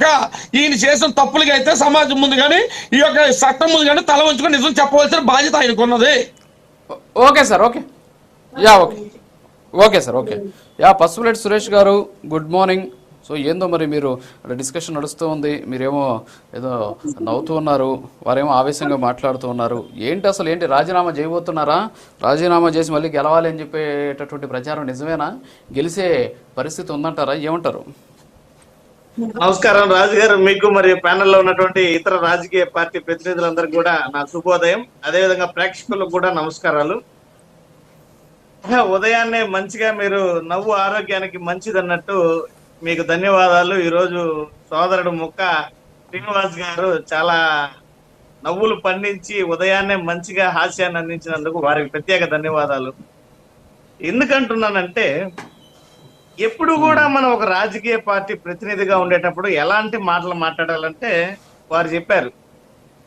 పక్క ఈయన చేసిన తప్పులకి అయితే సమాజం ముందు కానీ ఈ యొక్క చట్టం ముందు కానీ తల ఉంచుకొని నిజం చెప్పవలసిన బాధ్యత ఆయనకున్నది okay sir okay. Yeah okay. Okay sir okay. Yeah Pasupulet Suresh garu good morning. So ఏందో మరి మీరు డిస్కషన్ నడుస్తూ ఉంది. మీరేమో ఏదో నవ్వుతూ ఉన్నారు. వారేమో ఆవేశంగా మాట్లాడుతూ ఉన్నారు. ఏంటి అసలు ఏంటి? రాజీనామా చేయబోతున్నారా? రాజీనామా చేసి మళ్ళీ గెలవాలి అని చెప్పేటటువంటి ప్రచారం నిజమేనా? గెలిసే పరిస్థితి ఉందంటారా? ఏమంటారు? నమస్కారం రాజు గారు మీకు మరియు ప్యానెల్లో ఉన్నటువంటి ఇతర రాజకీయ పార్టీ ప్రతినిధులందరికీ కూడా నా శుభోదయం. అదేవిధంగా ప్రేక్షకులకు కూడా నమస్కారాలు. ఉదయాన్నే మంచిగా మీరు నవ్వు ఆరోగ్యానికి మంచిది అన్నట్టు మీకు ధన్యవాదాలు. ఈ రోజు సోదరుడు ముక్క శ్రీనివాస్ గారు చాలా నవ్వులు పండించి ఉదయాన్నే మంచిగా హాస్యాన్ని అందించినందుకు వారికి ప్రత్యేక ధన్యవాదాలు. ఎందుకంటున్నానంటే ఎప్పుడు కూడా మనం ఒక రాజకీయ పార్టీ ప్రతినిధిగా ఉండేటప్పుడు ఎలాంటి మాటలు మాట్లాడాలంటే వారు చెప్పారు.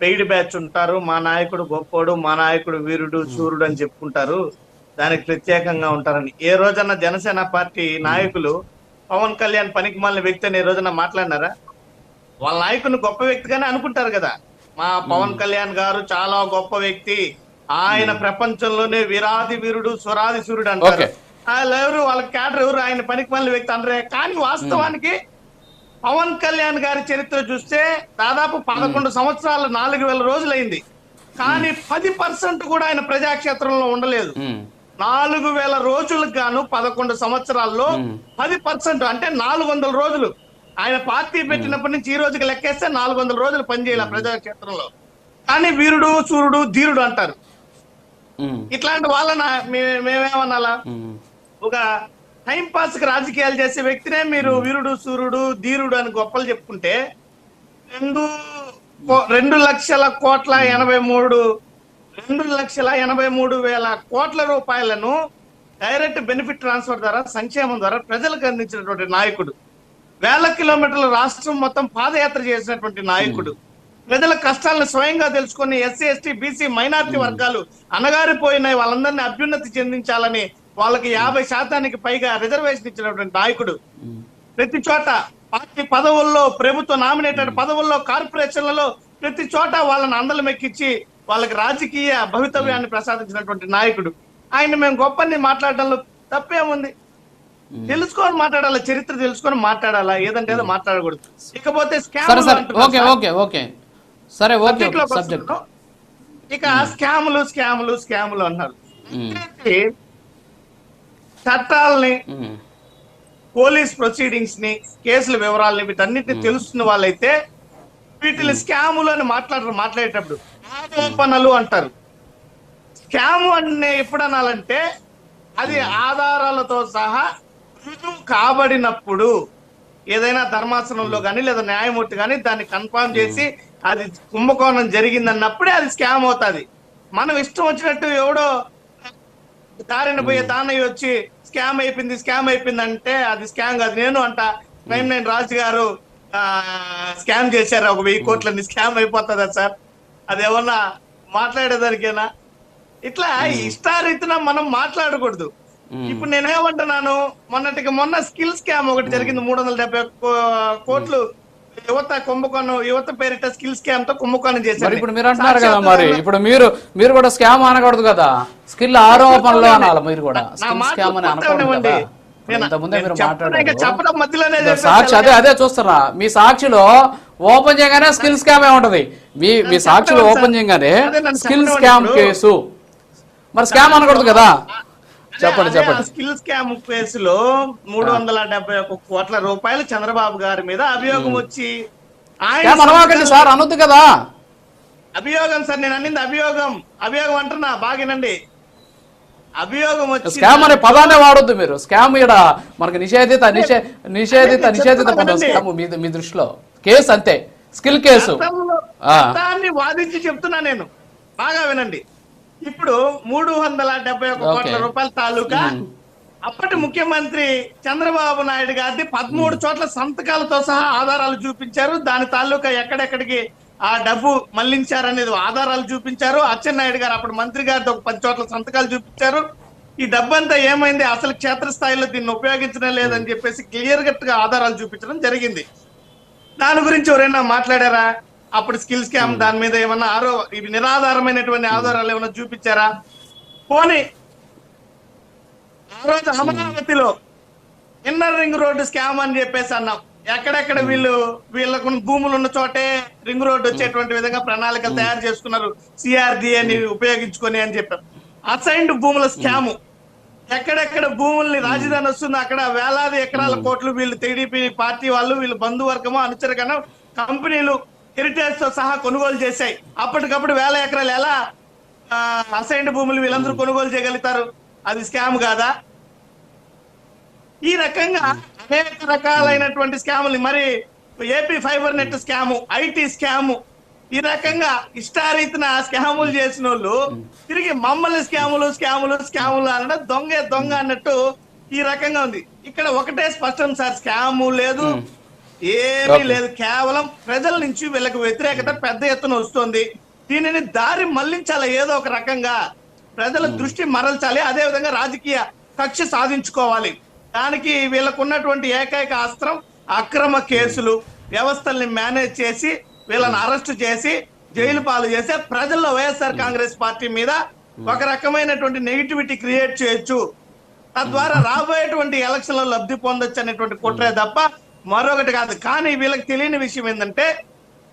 పెయిడ్ బ్యాచ్ ఉంటారు మా నాయకుడు గొప్పోడు మా నాయకుడు వీరుడు సూర్యుడు అని చెప్పుకుంటారు. దానికి ప్రత్యేకంగా ఉంటారని. ఏ రోజన్నా జనసేన పార్టీ నాయకులు పవన్ కళ్యాణ్ పనికి మాలిన వ్యక్తి అని ఏ రోజన్నా మాట్లాడినారా? వాళ్ళ నాయకుని గొప్ప వ్యక్తిగానే అనుకుంటారు కదా. మా పవన్ కళ్యాణ్ గారు చాలా గొప్ప వ్యక్తి. ఆయన ప్రపంచంలోనే వీరాది వీరుడు స్వరాది సూర్యుడు అంటారు. ఎవరు వాళ్ళ క్యాడర్ ఎవరు? ఆయన పనికి మాలిన వ్యక్తి అనరే కానీ వాస్తవానికి పవన్ కళ్యాణ్ గారి చరిత్ర చూస్తే దాదాపు పదకొండు సంవత్సరాలు నాలుగు వేల రోజులైంది. కానీ పది పర్సెంట్ కూడా ఆయన ప్రజాక్షేత్రంలో ఉండలేదు. నాలుగు వేల రోజులకు గాను పదకొండు సంవత్సరాల్లో పది పర్సెంట్ అంటే నాలుగు వందల రోజులు. ఆయన పార్టీ పెట్టినప్పటి నుంచి ఈ రోజుకి లెక్కేస్తే నాలుగు వందల రోజులు పనిచేయాలి ప్రజాక్షేత్రంలో. కానీ వీరుడు సూర్యుడు ధీరుడు అంటారు. ఇట్లాంటి వాళ్ళన? మే- మేమేమనాలా ఉమ్, ఒక టైం పాస్కి రాజకీయాలు చేసే వ్యక్తినే మీరు వీరుడు సూర్యుడు ధీరుడు అని గొప్పలు చెప్పుకుంటే రెండు రెండు లక్షల కోట్ల ఎనభై మూడు రెండు లక్షల ఎనభై మూడు వేల కోట్ల రూపాయలను డైరెక్ట్ బెనిఫిట్ ట్రాన్స్ఫర్ ద్వారా సంక్షేమం ద్వారా ప్రజలకు అందించినటువంటి నాయకుడు. వేల కిలోమీటర్ల రాష్ట్రం మొత్తం పాదయాత్ర చేసినటువంటి నాయకుడు. ప్రజల కష్టాలను స్వయంగా తెలుసుకొని ఎస్సీ ఎస్టీ బీసీ మైనారిటీ వర్గాలు అనగారిపోయిన వాళ్ళందరినీ అభ్యున్నతి చెందించాలని వాళ్ళకి యాభై శాతానికి పైగా రిజర్వేషన్ ఇచ్చినటువంటి నాయకుడు. ప్రతి చోట పార్టీ పదవుల్లో ప్రభుత్వ నామినేటెడ్ పదవుల్లో కార్పొరేషన్లలో ప్రతి చోట వాళ్ళని అందలం ఎక్కించి వాళ్ళకి రాజకీయ భవితవ్యాన్ని ప్రసాదించినటువంటి నాయకుడు. ఆయన మేము గొప్పని మాట్లాడడంలో తప్పేముంది? తెలుసుకొని మాట్లాడాలా? చరిత్ర తెలుసుకొని మాట్లాడాలా? ఏదంటే ఏదో మాట్లాడకూడదు. ఇకపోతే సరే స్కామ్. ఇక స్కాములు స్కాములు స్కాములు అన్నారు. చట్టాలని పోలీస్ ప్రొసీడింగ్స్ని కేసుల వివరాలని వీటన్నిటిని తెలుస్తున్న వాళ్ళైతే వీటిని స్కాములు అని మాట్లాడరు మాట్లాడేటప్పుడు. ఆరోపణలు అంటారు. స్కాము అనే ఎప్పుడు అనాలంటే అది ఆధారాలతో సహా రుజువు కాబడినప్పుడు ఏదైనా ధర్మాసనంలో కానీ లేదా న్యాయమూర్తి కానీ దాన్ని కన్ఫర్మ్ చేసి అది కుంభకోణం జరిగిందన్నప్పుడే అది స్కామ్ అవుతుంది. మనం ఇష్టం వచ్చినట్టు ఎవడో దారిన పోయే దానయ్య వచ్చి స్కామ్ అయిపోయింది స్కామ్ అయిపోయింది అంటే అది స్కామ్ కాదు నేను అంట. క్రైమ్ నైన్ రాజు గారు స్కామ్ చేశారు ఒక వెయ్యి కోట్లని స్కామ్ అయిపోతుందా సార్? అది ఏమన్నా మాట్లాడేదానికేనా? ఇట్లా ఇష్టారీతిన మనం మాట్లాడకూడదు. ఇప్పుడు నేనేమంటున్నాను మొన్నటికి మొన్న స్కిల్ స్కామ్ ఒకటి జరిగింది మూడు వందల డెబ్బై కో- కోట్లు. యువత కుంభకోణం యువత పేరిట స్కిల్ స్కామ్తో కుంభకోణం చేశారు. ఇప్పుడు మీరు అంటున్నారు కదా మరి. ఇప్పుడు మీరు మీరు కూడా స్కామ్ అనకూడదు కదా. స్కిల్ ఆరోపణలు అనాలి మీరు కూడా. స్కిల్ స్కామ్ అని అనకూడదు సాక్షి అదే అదే చూస్తున్నా. మీ సాక్షిలో ఓపెన్ చేయగానే స్కిల్ స్కామ్ ఉంటది. మీ మీ సాక్షిలో ఓపెన్. చేయగానే స్కిల్ స్కామ్. కేసు. మరి స్కామ్ అనకూడదు కదా. చెప్పండి చెప్పండి. స్కిల్ స్కామ్ కేసులో మూడు వందల డెబ్బై ఒక కోట్ల రూపాయలు చంద్రబాబు గారి మీద అభియోగం వచ్చి ఆయన సార్ అనొద్దు కదా. అభియోగం సార్ నేను అన్నింది అభియోగం. అభియోగం అంటున్నా బాగినండి. అభియోగం వచ్చి స్కామ్ అనే పదాన్ని వాడొద్దు మీరు. స్కామ్ ఇక్కడ మనకి నిషేధిత నిషే నిషేధిత నిషేధిత. స్కామ్ మీ మీ దృష్టిలో. కేసు అంతే. Skill case. వాదించి చెప్తున్నా నేను. బాగా వినండి. ఇప్పుడు మూడు వందల డెబ్బై ఒక కోట్ల. రూపాయల తాలూకా. అప్పటి ముఖ్యమంత్రి చంద్రబాబు నాయుడు గారిది పదమూడు చోట్ల సంతకాలతో సహా ఆధారాలు చూపించారు. దాని తాలూకా ఎక్కడెక్కడికి ఆ డబ్బు మళ్ళించారనేది ఆధారాలు చూపించారు. అచ్చెన్నాయుడు గారు అప్పుడు మంత్రి గారితో ఒక పది చోట్ల సంతకాలు చూపించారు. ఈ డబ్బంతా ఏమైంది? అసలు క్షేత్రస్థాయిలో దీన్ని ఉపయోగించడం లేదని చెప్పేసి క్లియర్ కట్గా ఆధారాలు చూపించడం జరిగింది. దాని గురించి ఎవరైనా మాట్లాడారా? అప్పుడు స్కిల్ స్కామ్ దాని మీద ఏమన్నా ఆరో ఇవి నిరాధారమైనటువంటి ఆధారాలు ఏమన్నా చూపించారా? పోనీ ఆ రోజు అమరావతిలో ఇన్నర్ రింగ్ రోడ్డు స్కామ్ అని చెప్పేసి అన్నాం. ఎక్కడెక్కడ వీళ్ళు వీళ్ళకు భూములు ఉన్న చోటే రింగ్ రోడ్డు వచ్చేటువంటి విధంగా ప్రణాళికలు తయారు చేసుకున్నారు. సిఆర్డిఏని ఉపయోగించుకొని అని చెప్పారు అసైన్డ్ భూముల స్కాము. ఎక్కడెక్కడ భూముల్ని రాజధాని వస్తుందో అక్కడ వేలాది ఎకరాల కోట్లు వీళ్ళు టీడీపీ పార్టీ వాళ్ళు వీళ్ళు బంధువర్గము అనుచరగణం కంపెనీలు హెరిటేజ్తో సహా కొనుగోలు చేశాయి. అప్పటికప్పుడు వేల ఎకరాలు ఎలా అసైన్డ్ భూములు వీళ్ళందరూ కొనుగోలు చేయగలుగుతారు? అది స్కామ్ కాదా? ఈ రకంగా అనేక రకాలైనటువంటి స్కాములు మరి AP fibre net scam IT scam ఈ రకంగా ఇష్టారీతిన స్కాములు చేసిన వాళ్ళు తిరిగి మమ్మల్ని స్కాములు స్కాములు స్కాములు అనడం దొంగ దొంగ అన్నట్టు ఈ రకంగా ఉంది. ఇక్కడ ఒకటే స్పష్టం సార్ స్కాము లేదు. ఏమీ. లేదు. కేవలం ప్రజల నుంచి వీళ్ళకి వ్యతిరేకత పెద్ద ఎత్తున వస్తుంది. దీనిని దారి మళ్ళించాలి? ఏదో ఒక రకంగా ప్రజల దృష్టి మరల్చాలి. అదే విధంగా రాజకీయ కక్ష సాధించుకోవాలి. దానికి వీళ్ళకు ఉన్నటువంటి ఏకైక అస్త్రం అక్రమ కేసులు వ్యవస్థల్ని మేనేజ్ చేసి వీళ్ళని అరెస్ట్ చేసి జైలు పాలు చేసి ప్రజల్లో వైఎస్ఆర్ కాంగ్రెస్ పార్టీ మీద ఒక రకమైనటువంటి నెగిటివిటీ క్రియేట్ చేయొచ్చు. తద్వారా రాబోయేటువంటి ఎలక్షన్లో లబ్ధి పొందొచ్చు అనేటువంటి కుట్రే తప్ప మరొకటి కాదు. కానీ వీళ్ళకి తెలియని విషయం ఏంటంటే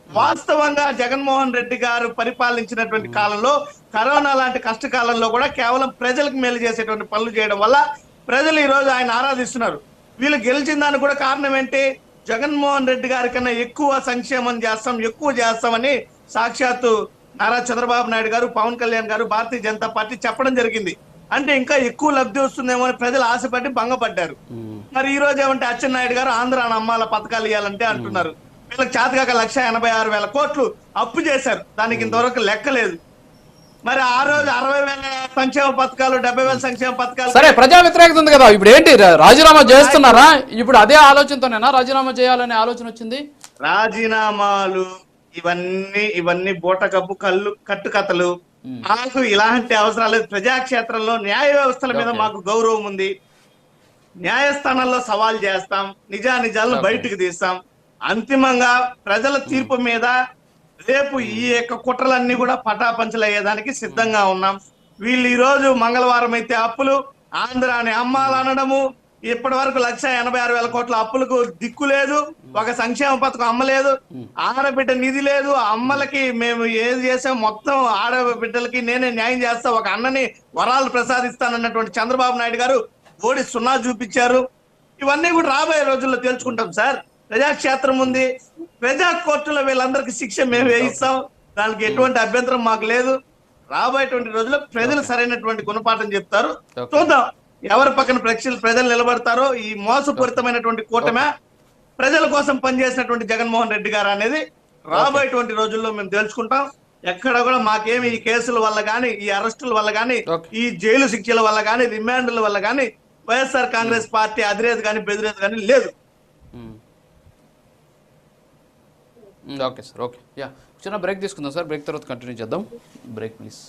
వాస్తవంగా జగన్మోహన్ రెడ్డి గారు పరిపాలించినటువంటి కాలంలో కరోనా లాంటి కష్టకాలంలో కూడా కేవలం ప్రజలకు మేలు చేసేటువంటి పనులు చేయడం వల్ల ప్రజలు ఈరోజు ఆయన ఆరాధిస్తున్నారు. వీళ్ళు గెలిచిన దానికి కూడా కారణం ఏంటి? జగన్మోహన్ రెడ్డి గారి కన్నా ఎక్కువ సంక్షేమం చేస్తాం ఎక్కువ చేస్తామని సాక్షాత్తు నారా చంద్రబాబు నాయుడు గారు పవన్ కళ్యాణ్ గారు భారతీయ జనతా పార్టీ చెప్పడం జరిగింది. అంటే ఇంకా ఎక్కువ లబ్ధి వస్తుందేమో అని ప్రజలు ఆశపడి భంగపడ్డారు. మరి ఈ రోజు ఏమంటే అచ్చెన్నాయుడు గారు ఆంధ్ర అమ్మాల పథకాలు ఇవ్వాలంటే అంటున్నారు. వీళ్ళకి చేతకాక లక్ష ఎనభై ఆరు వేల కోట్లు అప్పు చేశారు. దానికి ఇంతవరకు లెక్కలేదు మరి ఆ రోజు అరవై వేల సంక్షేమ పథకాలు డెబ్బై వేల సంక్షేమ పథకాలు సరే ప్రజా వ్యతిరేకత ఉంది కదా. ఇప్పుడు ఏంటి రాజీనామా చేస్తున్నారా? ఇప్పుడు అదే ఆలోచనతోనేనా రాజీనామా చేయాలనే ఆలోచన వచ్చింది? రాజీనామాలు ఇవన్నీ ఇవన్నీ బూటకప్పు కళ్ళు కట్టుకథలు మాకు ఇలాంటి అవసరాలు లేదు. ప్రజాక్షేత్రంలో న్యాయ వ్యవస్థల మీద. మాకు గౌరవం ఉంది. న్యాయస్థానాల్లో సవాల్ చేస్తాం. నిజా నిజాలను Okay. బయటకు తీస్తాం. అంతిమంగా ప్రజల తీర్పు మీద రేపు ఈ యొక్క కుట్రలన్నీ కూడా పటాపంచలు అయ్యేదానికి సిద్ధంగా ఉన్నాం. వీళ్ళు ఈ రోజు మంగళవారం అయితే అప్పులు ఆంధ్ర అని అమ్మాలనడము ఇప్పటి వరకు లక్ష ఎనభై ఆరు వేల కోట్ల అప్పులకు దిక్కు లేదు ఒక సంక్షేమ పథకం అమ్మలేదు ఆడబిడ్డ నిధి లేదు అమ్మలకి మేము ఏది చేసాం మొత్తం ఆడబిడ్డలకి నేనే న్యాయం చేస్తా ఒక అన్నని వరాలు ప్రసాదిస్తానన్నటువంటి చంద్రబాబు నాయుడు గారు ఓడి సున్నా చూపించారు. ఇవన్నీ కూడా రాబోయే రోజుల్లో తెలుసుకుంటాం సార్. ప్రజాక్షేత్రం ఉంది. ప్రజా కోర్టులో వీళ్ళందరికీ శిక్ష మేము వేయిస్తాం దానికి ఎటువంటి అభ్యంతరం మాకు లేదు. రాబోయేటువంటి రోజుల్లో ప్రజలు సరైనటువంటి గుణపాఠం చెప్తారు. చూద్దాం. ఎవరి పక్కన ప్రజలు ప్రజలు నిలబడతారో ఈ మోసపూరితమైనటువంటి కూటమి ప్రజల కోసం పనిచేసినటువంటి జగన్మోహన్ రెడ్డి గారు అనేది రాబోయేటువంటి రోజుల్లో మేము తెలుసుకుంటాం. ఎక్కడ కూడా మాకేమి ఈ కేసుల వల్ల గానీ ఈ అరెస్టుల వల్ల గానీ Okay. ఈ జైలు శిక్షల వల్ల గానీ రిమాండ్ల వల్ల గానీ వైఎస్ఆర్ కాంగ్రెస్ పార్టీ అధిరేది కానీ బెదిరేది కానీ లేదు. Okay sir okay. యా చిన్న బ్రేక్ తీసుకుందాం సార్. బ్రేక్ తర్వాత కంటిన్యూ చేద్దాం. Break please.